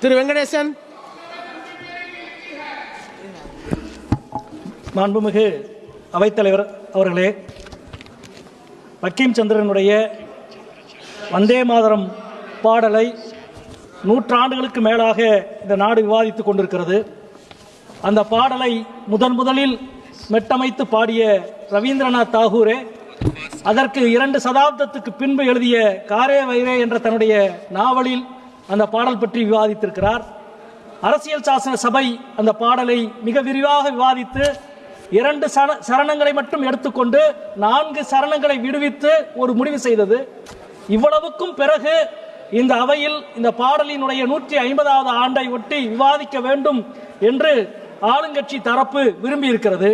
திரு வெங்கடேசன். மாண்புமிகு அவைத்தலைவர் அவர்களே பக்கீம் சந்திரனுடைய வந்தே மாதரம் பாடலை நூற்றாண்டுகளுக்கு மேலாக இந்த நாடு விவாதித்துக் கொண்டிருக்கிறது. அந்த பாடலை முதன் முதலில் மெட்டமைத்து பாடிய ரவீந்திரநாத் தாகூரே அதற்கு இரண்டு சதாப்தத்துக்கு பின்பு எழுதிய காரே வைரே என்ற தன்னுடைய நாவலில் அந்த பாடல் பற்றி விவாதித்திருக்கிறார். அரசியல் சாசன சபை அந்த பாடலை மிக விரிவாக விவாதித்து இரண்டு சர- சரணங்களை மட்டும் எடுத்துக்கொண்டு நான்கு சரணங்களை விடுவித்து ஒரு முடிவு செய்தது. இவ்வளவுக்கும் பிறகு இந்த அவையில் இந்த பாடலினுடைய நூற்றி ஐம்பதாவது ஆண்டை ஒட்டி விவாதிக்க வேண்டும் என்று ஆளுங்கட்சி தரப்பு விரும்பி இருக்கிறது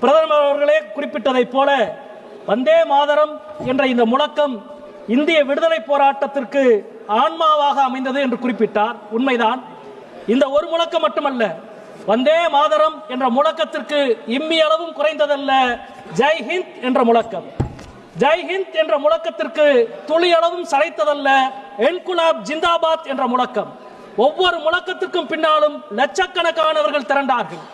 பிரதமர் அவர்களே குறிப்பிட்டதைப் போல வந்தே மாதரம் என்ற இந்த முழக்கம் இந்திய விடுதலை போராட்டத்திற்கு ஆன்மாவாக அமைந்தது என்று குறிப்பிட்டார். உண்மைதான். இந்த ஒரு முழக்கம் மட்டுமல்ல. வந்தே மாதரம் என்ற முழக்கத்திற்கு இம்மி அளவும் குறைந்ததல்ல. ஜெய் ஹிந்த் என்ற முழக்கம். ஜெய் ஹிந்த் என்ற முழக்கத்திற்கு துளி அளவும் சளைத்ததல்ல. என்குலாப் ஜிந்தாபாத் என்ற முழக்கம். ஒவ்வொரு முழக்கத்திற்கும் பின்னாலும் லட்சக்கணக்கானவர்கள் திரண்டார்கள்.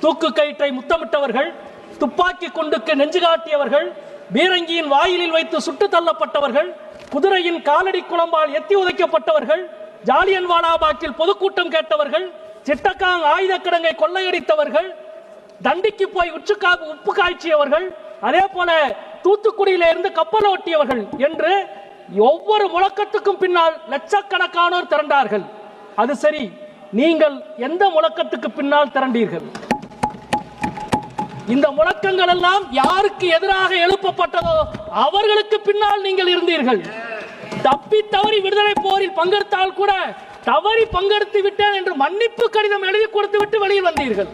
தூக்கு கயிற்றை முத்தமிட்டவர்கள் துப்பாக்கி குண்டுக்கு நெஞ்சு காட்டியவர்கள் பீரங்கியின் வாயிலில் வைத்து சுட்டு தள்ளப்பட்டவர்கள் குதிரையின் காலடி குளம்பால் எத்தி உதைக்கப்பட்டவர்கள் ஜாலியன் வாலாபாக்கில் பொதுக்கூட்டம் கேட்டவர்கள் சிட்டக்காங் ஆயுத கிடங்கை கொள்ளையடித்தவர்கள் தண்டிக்கு போய் உச்சுக்கா உப்பு காய்ச்சியவர்கள் அதே போல தூத்துக்குடியில இருந்து கப்பல் ஓட்டியவர்கள் என்று ஒவ்வொரு முழக்கத்துக்கும் பின்னால் லட்சக்கணக்கானோர் திரண்டார்கள். அது சரி நீங்கள் எந்த முழக்கத்துக்கு பின்னால் திரண்டீர்கள்? இந்த முழக்கங்கள் எல்லாம் யாருக்கு எதிராக எழுப்பப்பட்டதோ அவர்களுக்கு பின்னால் நீங்கள் இருந்தீர்கள். தப்பி தவறி விடுதலை போரில் பங்கெடுத்தால் கூட தவறி பங்கெடுத்து விட்டேன் என்று மன்னிப்பு கடிதம் எழுதி கொடுத்து விட்டு வெளியில் வந்தீர்கள்.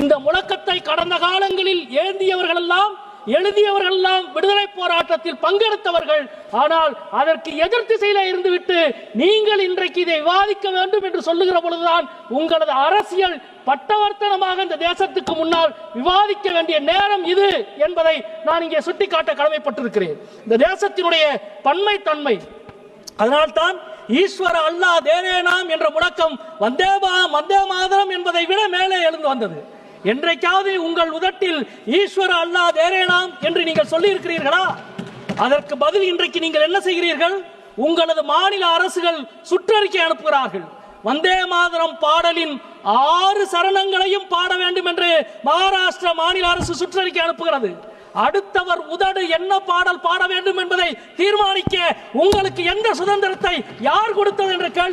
இந்த முழக்கத்தை கடந்த காலங்களில் ஏந்தியவர்கள் எல்லாம் எழுதியவர்கள் எல்லாம் விடுதலை போராட்டத்தில் பங்கெடுத்தவர்கள். ஆனால் அதற்கு எதிர் திசையில இருந்துவிட்டு நீங்கள் இன்றைக்கு இதை விவாதிக்க வேண்டும் என்று சொல்லுகிற பொழுதுதான் உங்களது அரசியல் பட்டவர்த்தனமாக இந்த தேசத்துக்கு முன்னால் விவாதிக்க வேண்டிய நேரம் இது என்பதை நான் இங்கே சுட்டிக்காட்ட கடமைப்பட்டிருக்கிறேன். இந்த தேசத்தினுடைய பன்மை தன்மை அதனால்தான் ஈஸ்வர அல்லா தேரேனாம் என்ற முழக்கம் வந்தே வந்தே மாதரம் என்பதை விட மேலே எழுந்து வந்தது. என்றைக்காவது உங்கள் உதட்டில் ஈஸ்வர அல்லா தேரேனாம் என்று நீங்கள் சொல்லி இருக்கிறீர்களா அதற்கு பதில் இன்றைக்கு நீங்கள் என்ன செய்கிறீர்கள்? உங்களது மாநில அரசுகள் சுற்றறிக்கை அனுப்புகிறார்கள். வந்தே மாதரம் பாடலின் ஆறு சரணங்களையும் பாட வேண்டும் என்று மகாராஷ்டிர மாநில அரசு சுற்றறிக்கை அனுப்புகிறது. அடுத்தவர் உதடு என்ன பாடல் பாட வேண்டும் என்பதை தீர்மானிக்க உங்களுக்கு எந்த சுதந்திரத்தை யார் கொடுத்தது என்ற கேள்வி